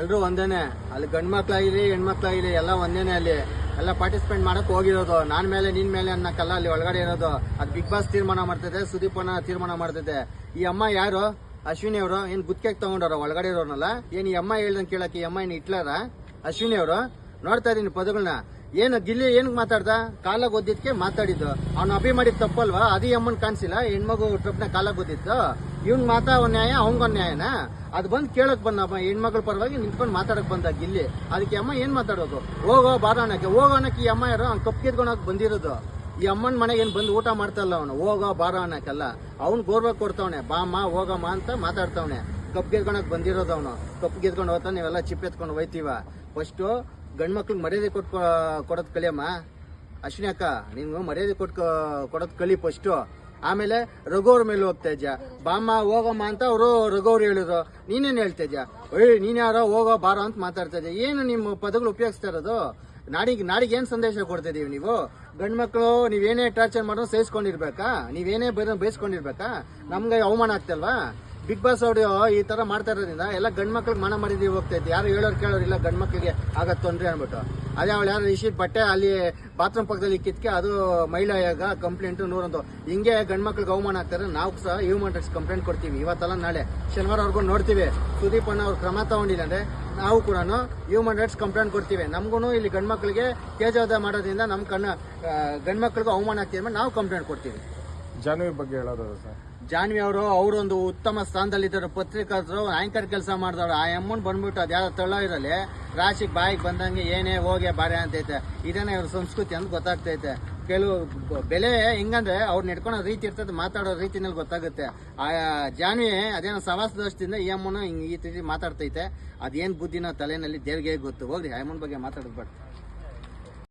ಎಲ್ರು ಒಂದೇನೆ. ಅಲ್ಲಿ ಗಂಡು ಮಕ್ಳಾಗಿರಿ ಹೆಣ್ಮಕ್ಳಾಗಿರಿ ಎಲ್ಲ ಒಂದೇನೆ ಅಲ್ಲಿ. ಎಲ್ಲ ಪಾರ್ಟಿಸಿಪೇಟ್ ಮಾಡಕ್ ಹೋಗಿರೋದು. ನಾನ್ ಮೇಲೆ, ನಿನ್ ಮೇಲೆ ಅನ್ನಕ್ಕಲ್ಲ ಅಲ್ಲಿ ಒಳಗಡೆ ಇರೋದು. ಅದ್ ಬಿಗ್ ಬಾಸ್ ತೀರ್ಮಾನ ಮಾಡ್ತೈತೆ ಸುದೀಪನ ತೀರ್ಮಾನ ಮಾಡ್ತೈತೆ ಈ ಅಮ್ಮ ಯಾರು? ಅಶ್ವಿನಿ ಅವರು. ಏನ್ ಗುತ್ತಿಗೆ ತಗೊಂಡವ್ರ? ಒಳಗಡೆ ಇರೋನಲ್ಲ ಏನ್ ಈ ಅಮ್ಮ ಹೇಳ್ದಂಗ್ ಕೇಳಕ್ಕೆ ಈ ಅಮ್ಮ ಏನ್ ಇಟ್ಲಾರ? ಅಶ್ವಿನಿ ಅವರು. ನೋಡ್ತಾ ಇದೀನಿ ಪದಗಳನ್ನ ಏನು ಗಿಲ್ಲಿ ಏನ್ ಮಾತಾಡ್ದ? ಕಾಲಾಗ ಓದಿದ್ಕೆ ಮಾತಾಡಿದ್ದು. ಅವ್ನ ಅಭಿ ಮಾಡಿದ್ ತಪ್ಪಲ್ವಾ? ಅದೇ ಅಮ್ಮನ್ ಕಾಣಿಸಿಲ್ಲ. ಹೆಣ್ಮಗು ಟ್ರಿಪ್ನ ಕಾಲಾಗ ಓದಿತ್ತು ಇವ್ನ್ ಮಾತಾ ಒಂದ್ ನ್ಯಾಯ ಅವಂಗೊಂದ್ ನ್ಯಾಯನ ಅದ್ ಬಂದ್ ಕೇಳಕ್ ಬಂದ ಅಮ್ಮ, ಹೆಣ್ಮಕ್ಳ ಪರವಾಗಿ ನಿಂತ್ಕೊಂಡ್ ಮಾತಾಡಕ್ ಬಂದ ಇಲ್ಲಿ. ಅದಕ್ಕೆ ಅಮ್ಮ ಏನ್ ಮಾತಾಡೋದು? ಹೋಗೋ ಬಾರೋ ಅನ್ನಕ್ಕೆ ಹೋಗೋ ಅನ್ನಕ್ಕೆ ಈ ಅಮ್ಮ ಯಾರೋ, ಅವ್ನು ಕಪ್ ಕಿತ್ಕೊಂಡೋಗ್ ಬಂದಿರೋದು. ಈ ಅಮ್ಮನ ಮನೆಗೆ ಏನು ಬಂದು ಊಟ ಮಾಡ್ತಲ್ಲ ಅವನು? ಹೋಗೋ ಬಾರೋ ಅನ್ನಕ್ಕೆಲ್ಲ ಅವ್ನ್ ಗೌರವ ಕೊಡ್ತಾವನೆ. ಬಾಮ್ಮ ಹೋಗಮ್ಮ ಅಂತ ಮಾತಾಡ್ತಾವನೆ. ಕಪ್ ಗೆದ್ಕೊಳಕ್ ಬಂದಿರೋದು ಅವನು. ಕಪ್ ಗೆದ್ಕೊಂಡು ಹೋಗ್ತಾ ನೀವೆಲ್ಲ ಚಿಪ್ ಎತ್ಕೊಂಡು ಹೋಯ್ತೀವ. ಫಸ್ಟು ಗಂಡ್ ಮಕ್ಳಿಗೆ ಮರ್ಯಾದೆ ಕೊಟ್ ಕೊಡೋದ್ ಕಲಿಯಮ್ಮ. ಅಶ್ವಿನಿ ಅಕ್ಕ ನೀನು ಮರ್ಯಾದೆ ಕೊಟ್ ಕೊಡೋದ್ ಕಲಿ ಫಸ್ಟು ಆಮೇಲೆ ರಘುವ್ರ ಮೇಲೆ ಹೋಗ್ತಾ ಇದ್ಯಾ? ಬಾಮ್ಮ, ಹೋಗಮ್ಮ ಅಂತ ಅವರು ರಘುವ್ರು ಹೇಳಿದ್ರು. ನೀನೇನ್ ಹೇಳ್ತಾ ಇದ್ಯಾ? ಏ ನೀನ್ ಯಾರೋ ಹೋಗೋ, ಬಾರೋ ಅಂತ ಮಾತಾಡ್ತಾ ಇದ್ಯಾ? ಏನು ನಿಮ್ಮ ಪದಗಳು ಉಪಯೋಗಿಸ್ತಾ ಇರೋದು? ನಾಡಿಗೆ ನಾಡಿಗೆ ಏನ್ ಸಂದೇಶ ಕೊಡ್ತಿದ್ದೀವಿ ನೀವು? ಗಂಡ್ ಮಕ್ಳು, ನೀವೇನೇ ಟಾರ್ಚರ್ ಮಾಡೋ ಸಹಿಸ್ಕೊಂಡಿರ್ಬೇಕಾ ನೀವೇನೇ ಬರೋ ಬಯಸ್ಕೊಂಡಿರ್ಬೇಕಾ ನಮ್ಗೆ ಅವಮಾನ ಆಗ್ತಲ್ವಾ? ಬಿಗ್ ಬಾಸ್ ಅವ್ರು ಈ ತರ ಮಾಡ್ತಾ ಇರೋದ್ರಿಂದ ಎಲ್ಲ ಗಂಡು ಮಕ್ಳಿಗೆ ಮನ ಮರಿದಿ ಹೋಗ್ತಾ ಯಾರು ಹೇಳೋರು ಕೇಳೋರು ಇಲ್ಲ, ಗಂಡ್ ಮಕ್ಳಿಗೆ ತೊಂದರೆ ತೊಂದ್ರೆ ಅನ್ಬಿಟ್ಟು ಅದೇ ಅವಳು ಯಾರು ರಿಶೀಟ್ ಬಟ್ಟೆ ಅಲ್ಲಿ ಬಾತ್ರೂಮ್ ಪಕ್ಕದಲ್ಲಿ ಕಿತ್ಕೆ ಅದು ಮಹಿಳಾ ಆಯೋಗ ಕಂಪ್ಲೇಂಟ್ ನೂರೊಂದು. ಹಿಂಗೆ ಗಂಡು ಮಕ್ಳಿಗೆ ಅವಮಾನ ಆಗ್ತಾರೆ ನಾವು ಸಹ ಹ್ಯೂಮನ್ ರೈಟ್ಸ್ ಕಂಪ್ಲೇಂಟ್ ಕೊಡ್ತೀವಿ. ಇವತ್ತಲ್ಲ ನಾಳೆ. ಶನಿವಾರವರೆಗೂ ನೋಡ್ತೀವಿ. ಸುದೀಪ್ ಅಣ್ಣ ಅವ್ರು ಕ್ರಮ ತಗೊಂಡಿಲ್ಲ ಅಂದ್ರೆ ನಾವು ಕೂಡ ಹ್ಯೂಮನ್ ರೈಟ್ಸ್ ಕಂಪ್ಲೇಂಟ್ ಕೊಡ್ತೀವಿ. ನಮಗೂ ಇಲ್ಲಿ ಗಂಡು ಮಕ್ಳಿಗೆ ತೇಜವಾದ ಮಾಡೋದ್ರಿಂದ ನಮ್ಮ ಕಣ್ಣ ಗಂಡು ಮಕ್ಳಿಗೂ ಅವಮಾನ ಆಗ್ತೀವಿ ಅಂದ್ರೆ ನಾವು ಕಂಪ್ಲೇಂಟ್ ಕೊಡ್ತೀವಿ. ಜಾನ್ವಿ ಬಗ್ಗೆ ಹೇಳೋದು ಸರ್. ಜಾನ್ವಿ ಅವರು ಅವರೊಂದು ಉತ್ತಮ ಸ್ಥಾನದಲ್ಲಿದ್ದರು. ಪತ್ರಿಕರ್ತರು ಆಂಕರ್ ಕೆಲಸ ಮಾಡಿದವರು. ಆ ಅಮ್ಮನ್ ಬಂದ್ಬಿಟ್ಟು ಅದ್ಯಾವ ತಳ್ಳ ಇರಲಿ ರಾಶಿಗೆ ಬಾಯಿಗೆ ಬಂದಂಗೆ ಏನೇ ಹೋಗ್ಯ ಬಾರೆ ಅಂತೈತೆ. ಇದನ್ನೇ ಇವ್ರ ಸಂಸ್ಕೃತಿ ಅಂತ ಗೊತ್ತಾಗ್ತೈತೆ. ಕೆಲವು ಬೆಲೆ ಹೆಂಗಂದ್ರೆ ಅವ್ರು ನಡ್ಕೊಳೋ ರೀತಿ ಇರ್ತದೆ, ಮಾತಾಡೋ ರೀತಿನಲ್ಲಿ ಗೊತ್ತಾಗುತ್ತೆ. ಆ, ಜಾನ್ವಿ ಅದೇನೋ ಸವಾಸ ದೋಷದಿಂದ ಈ ಅಮ್ಮನ ಹಿಂಗೆ ಈ ರೀತಿ ಮಾತಾಡ್ತೈತೆ. ಅದೇನ್ ಬುದ್ಧಿನ ತಲೆನಲ್ಲಿ ದೇವ್ರಿಗೆ ಗೊತ್ತು. ಹೋಗ್ರಿ ಅಮ್ಮನ ಬಗ್ಗೆ ಮಾತಾಡೋದು